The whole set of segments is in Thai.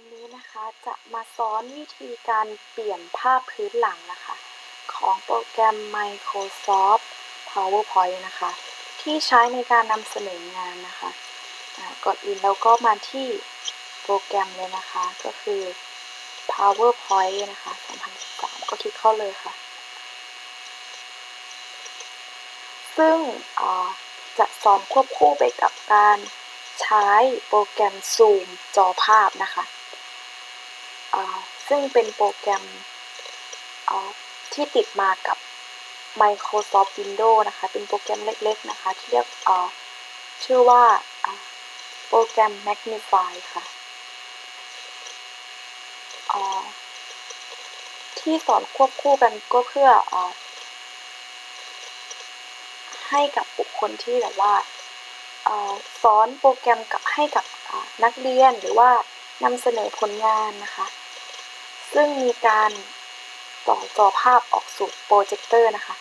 วันนี้นะคะจะมาสอนวิธีการเปลี่ยนภาพพื้นหลังนะคะ ของโปรแกรม Microsoft PowerPoint นะคะ ที่ใช้ในการนำเสนองานนะคะก่อนอื่นเราก็มาที่โปรแกรมเลยนะคะ ก็คือ PowerPoint นะคะ2013ก็คลิกเข้าเลยค่ะ ซึ่งจะสอนควบคู่ไปกับการใช้โปรแกรม Zoom จอภาพนะคะ ซึ่งเป็นโปรแกรมที่ติดมากับ Microsoft Windows นะคะ เป็นโปรแกรมเล็กๆนะคะ ที่เรียกชื่อว่าโปรแกรม Magnify ค่ะที่สอนควบคู่กันก็เพื่ออให้กับบุคคลที่แบบว่าสอนโปรแกรมกับให้กับนักเรียนหรือว่านำเสนอผลงานนะคะ ซึ่งมีการต่อจอภาพออกสู่โปรเจคเตอร์นะคะ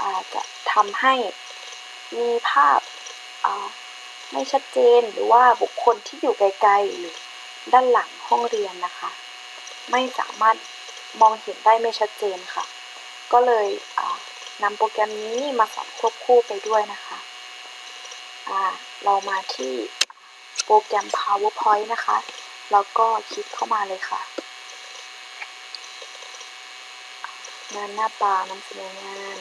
อาจะทำให้มีภาพไม่ชัดเจนหรือว่าบุคคลที่อยู่ไกลๆหรือด้านหลังห้องเรียนนะคะ ไม่สามารถมองเห็นได้ไม่ชัดเจนค่ะ ก็เลยนำโปรแกรมนี้มาสอนควบคู่ไปด้วยนะคะเรามาที่โปรแกรม PowerPoint นะคะ แล้วก็คลิกเข้ามาเลยค่ะ งานหน้าตานำเสนองาน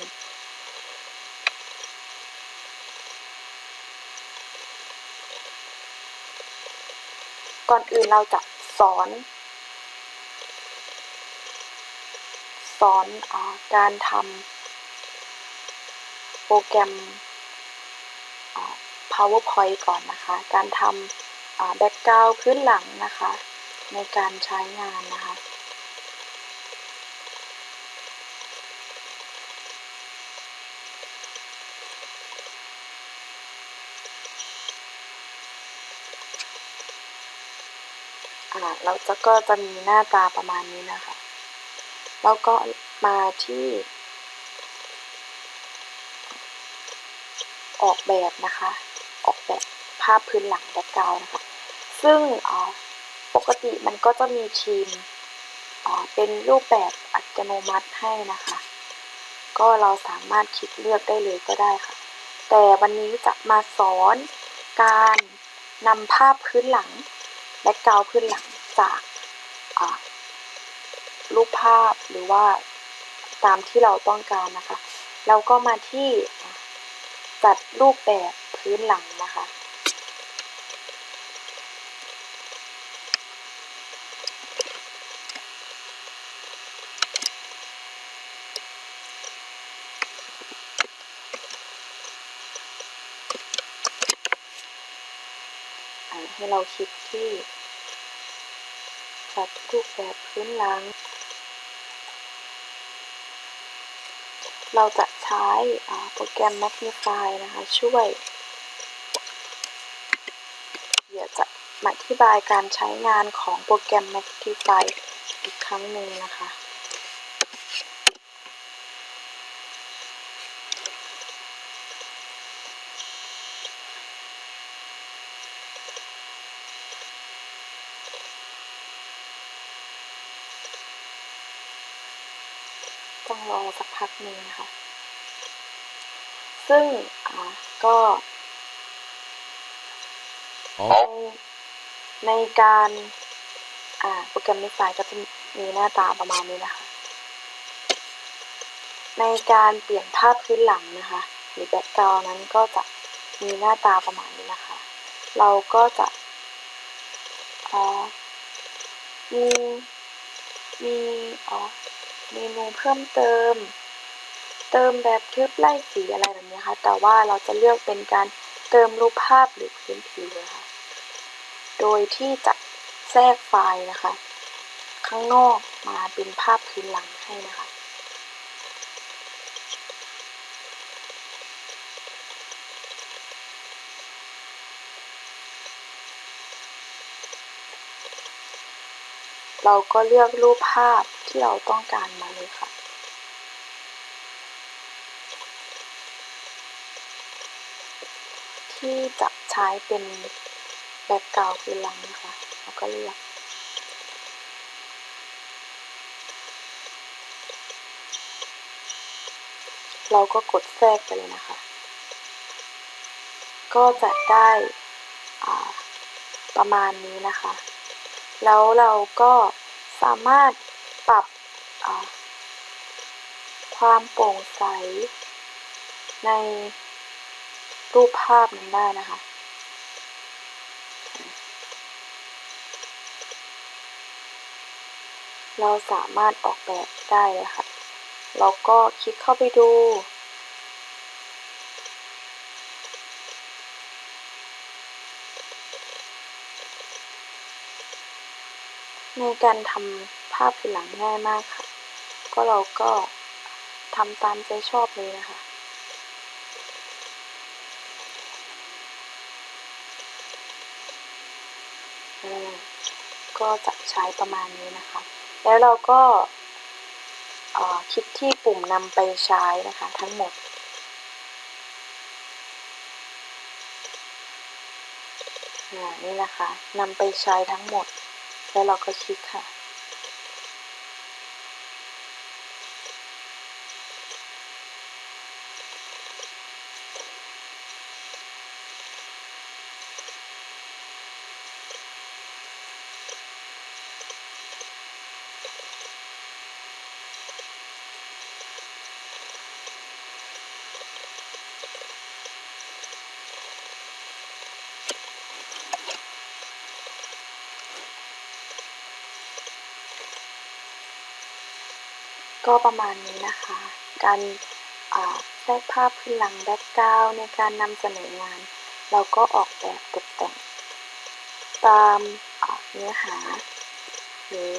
ก่อนอื่นเราจะสอน สอนอาการทำโปรแกรม PowerPoint ก่อนนะคะ การทำแบ็กกราวพื้นหลังนะคะ ในการใช้งานนะคะ อ่าเราจะก็จะมีหน้าตาประมาณนี้นะคะ แล้วก็มาที่ ออกแบบนะคะ ออกแบบภาพพื้นหลังแบ็กกราวนะคะ ซึ่งปกติมันก็จะมีทีมเป็นรูปแบบอัตโนมัติให้นะคะ ก็เราสามารถคลิกเลือกได้เลยก็ได้ค่ะ แต่วันนี้จะมาสอนการนำภาพพื้นหลัง แบ็กกราวพื้นหลังจากรูปภาพหรือว่าตามที่เราต้องการนะคะแล้วก็มาที่จัดรูปแบบพื้นหลังนะคะ ให้เราคลิกที่จัดรูปแบบพื้นหลัง เราจะใช้โปรแกรม Magnify นะคะช่วย เดี๋ยวจะมาอธิบายการใช้งานของโปรแกรม Magnify อีกครั้งหนึ่งนะคะ ต้องรอสักพักหนึ่งนะคะ ซึ่งก็ในการโปรแกรมนิฟายก็จะมีหน้าตาประมาณนี้นะคะ ในการเปลี่ยนภาพพื้นหลังนะคะ หรือแบ็กกราวนั้นก็จะมีหน้าตาประมาณนี้นะคะ เราก็จะมีมีอ๋อ เมนูเพิ่มเติม เติมแบบทึบไล่สีอะไรแบบนี้ค่ะ แต่ว่าเราจะเลือกเป็นการเติมรูปภาพหรือพื้นผิวนะคะโดยที่จะแทรกไฟล์นะคะ ข้างนอกมาเป็นภาพพื้นหลังให้นะคะ เราก็เลือกรูปภาพ ที่เราต้องการมาเลยค่ะ ที่จะใช้เป็นแบ็เก่าวคือลังนะคะเราก็เลือกเราก็กดแทรกไปเลยนะคะ ก็จะได้ประมาณนี้นะคะ แล้วเราก็สามารถ ปรับความโปร่งใส ในรูปภาพนั้นได้นะคะ เราสามารถออกแบบได้เลยค่ะเราก็คลิกเข้าไปดูในการทำ ภาพพื้นหลังง่ายมากค่ะ ก็เราก็ทำตามใจชอบเลยนะคะอ่าก็จะใช้ประมาณนี้นะคะ แล้วเราก็อ่อคลิกที่ปุ่มนำไปใช้นะคะทั้งหมด นี่นะคะนำไปใช้ทั้งหมด แล้วเราก็คลิกค่ะ ก็ประมาณนี้นะคะ การแทรกภาพพื้นหลังแบ็กกราวในการนำเสนองาน เราก็ออกแบบตกแต่ง ตามเนื้อหา หรือ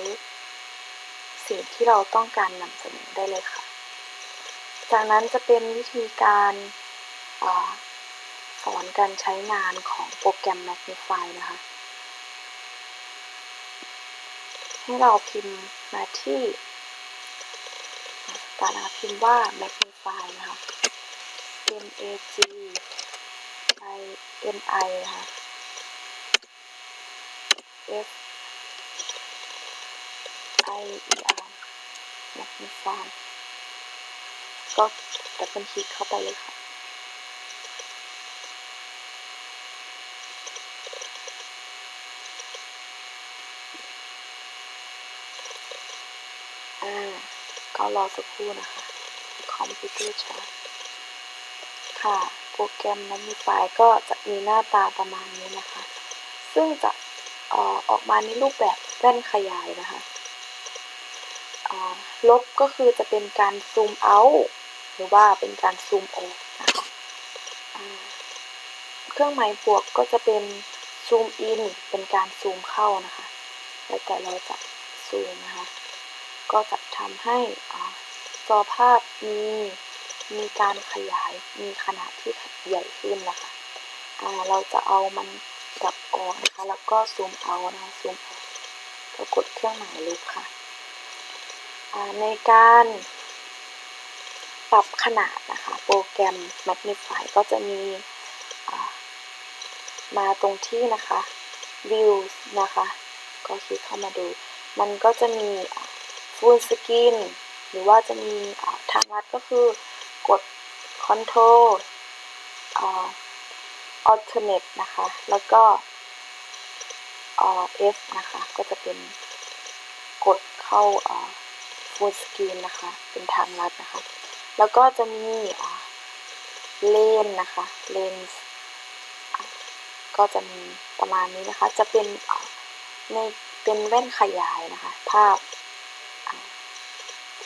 สิ่งที่เราต้องการนำเสนอได้เลยค่ะ จากนั้นจะเป็นวิธีการอสอนการใช้งานของโปรแกรม Magnify นะคะ ให้เราพิมพ์มาที่ ตาราพิมพ์ว่า magnify นะคะ m a g i n i นะคะ f i e r magnify ก็ดับเบิลคลิกเข้าไปเลยค่ะ อ่า ก็รอสักครู่นะคะ คอมพิวเตอร์ช้าค่ะ โปรแกรม Magnify ก็จะมีหน้าตาประมาณนี้นะคะ ซึ่งจะอออกมาในรูปแบบแว่นขยายนะคะลบก็คือจะเป็นการซูมเอาหรือว่าเป็นการซูมออกนะคะเครื่องหมายบวกก็จะเป็นซูมอินเป็นการซูมเข้านะคะ แล้วแต่เราจะซูมนะคะ ก็จะทำให้จอภาพมีมีการขยายมีขนาดที่ใหญ่ขึ้นนะคะอ่าเราจะเอามันกลับออกนะคะ แล้วก็ซูมเอานะคะซูมออกก็กดเครื่องหมายลบค่ะในการปรับขนาดนะคะ โปรแกรม Magnify ก็จะมีมาตรงที่นะคะ View นะคะ ก็คลิกเข้ามาดู มันก็จะมี full screen หรือว่าจะมีทางลัดก็คือกด control อ่า alternate นะคะ แล้วก็อ่า F นะคะ ก็จะเป็นกดเข้าอ่า full screen นะคะ เป็นทางลัดนะคะ แล้วก็จะมีเลนนะคะ lens อะก็จะมีประมาณนี้นะคะ จะเป็นในเป็นแว่นขยายนะคะ ภาพ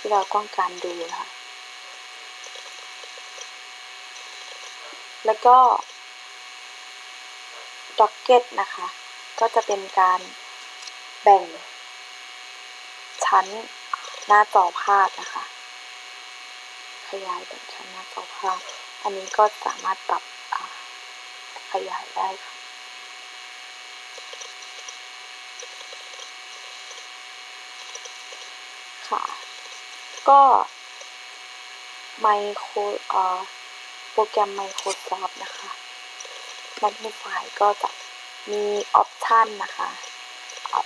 ที่เราต้องการดูนะคะ แล้วก็ docket นะคะ ก็จะเป็นการแบ่งชั้นหน้าจอภาพนะคะ ขยายแบ่งชั้นหน้าจอภาพ อันนี้ก็สามารถปรับขยายได้ค่ะค่ะ ก็ไมโครโปรแกรม Microsoft นะคะ Magnify ก็จะมีออปชันนะคะ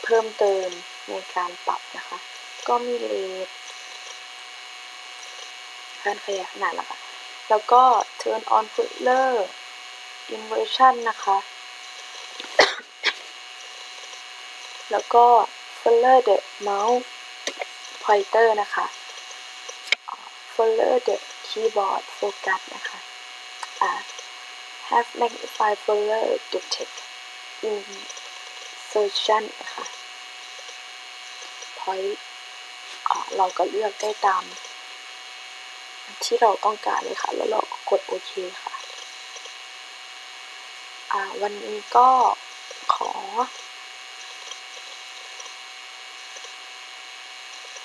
เพิ่มเติมในการปรับนะคะ ก็มีเลทการขยายขนาดนะคะ แล้วก็ turn on fuller inversion นะคะ แล้วก็ fuller the mouse pointer นะคะ fuller the keyboard focus นะคะอ่า have magnify fuller the text insertion นะคะ point อ่าเราก็เลือกได้ตาม ที่เราต้องการเลยค่ะ แล้วเราก็กดโอเคค่ะอ่าวันนี้ก็ขอ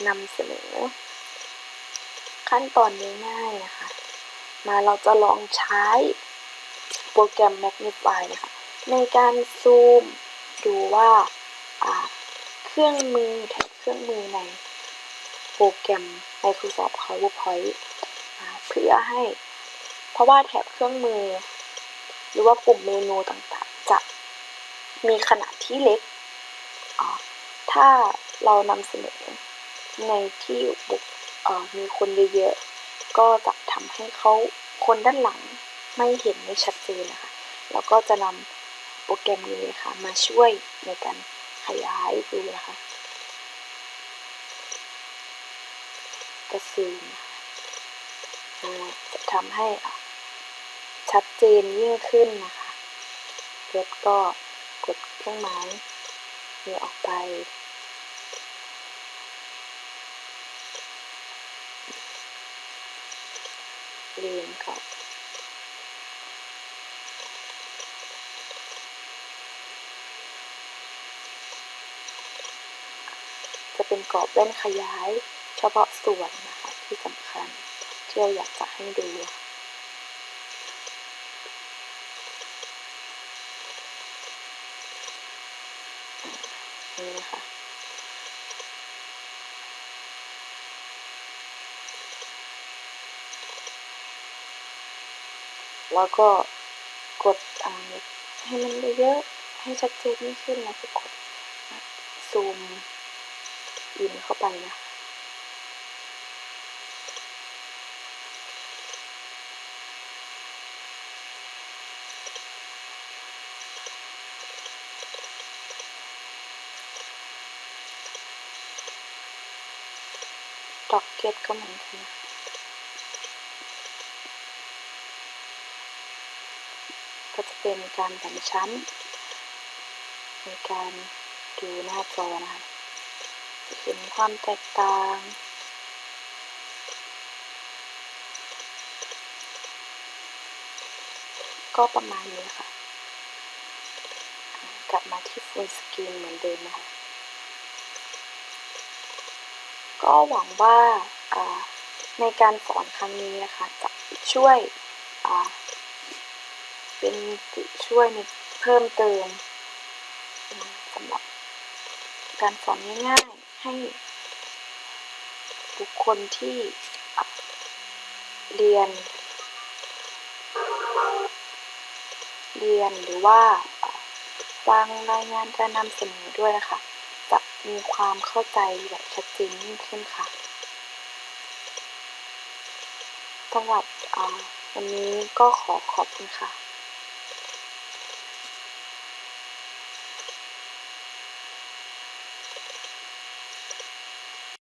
นำเสนอ ขั้นตอนง่ายๆนะคะ มาเราจะลองใช้โปรแกรม Magnify นะคะ ในการซูมดูว่าเครื่องมือแถบเครื่องมือในโปรแกรม Microsoft PowerPoint อ่าเพื่อให้ เพราะว่าแถบเครื่องมือ หรือว่าปุ่มเมนูต่างๆ จะมีขนาดที่เล็ก ถ้าเรานำเสนอในที่บุก มีคนเยอะๆ ก็จะทำให้เขาคนด้านหลังไม่เห็นไม่ชัดเจนนะคะ แล้วก็จะนำโปรแกรมนี้นะคะมาช่วยในการขยายดูนะคะกระซูมนะคะจะทำให้ชัดเจนยิ่งขึ้นนะคะ แล้วก็กดเครื่องหมายนี้ออกไป เรียนก่อนจะเป็นกรอบแว่นขยายเฉพาะส่วนนะคะ ที่สำคัญที่เราอยากจะให้ดูนี่นะคะ แล้วก็กดให้มันเยอะๆให้ชัดเจนยิ่งขึ้นแล้วก็กดซูมอินเข้าไปนะด็อกเก็ตก็เหมือนกันนะก็จะ เป็นการแบ่งชั้น ในการดูหน้าจอนะคะเห็นความแตกต่างก็ประมาณนี้ค่ะ กลับมาที่ full screen เหมือนเดิมนะคะ ก็หวังว่าอ่าในการสอนครั้งนี้นะคะ จะช่วยอ่า เป็นสื่อช่วยในเพิ่มเติมสำหรับการสอนง่ายๆ ให้บุคคลที่เรียน เรียนหรือว่าฟังรายงานการนำเสนอด้วยนะคะ จะมีความเข้าใจแบบชัดเจนยิ่งขึ้นค่ะสำหรับวันนี้ก็ขอขอบคุณค่ะ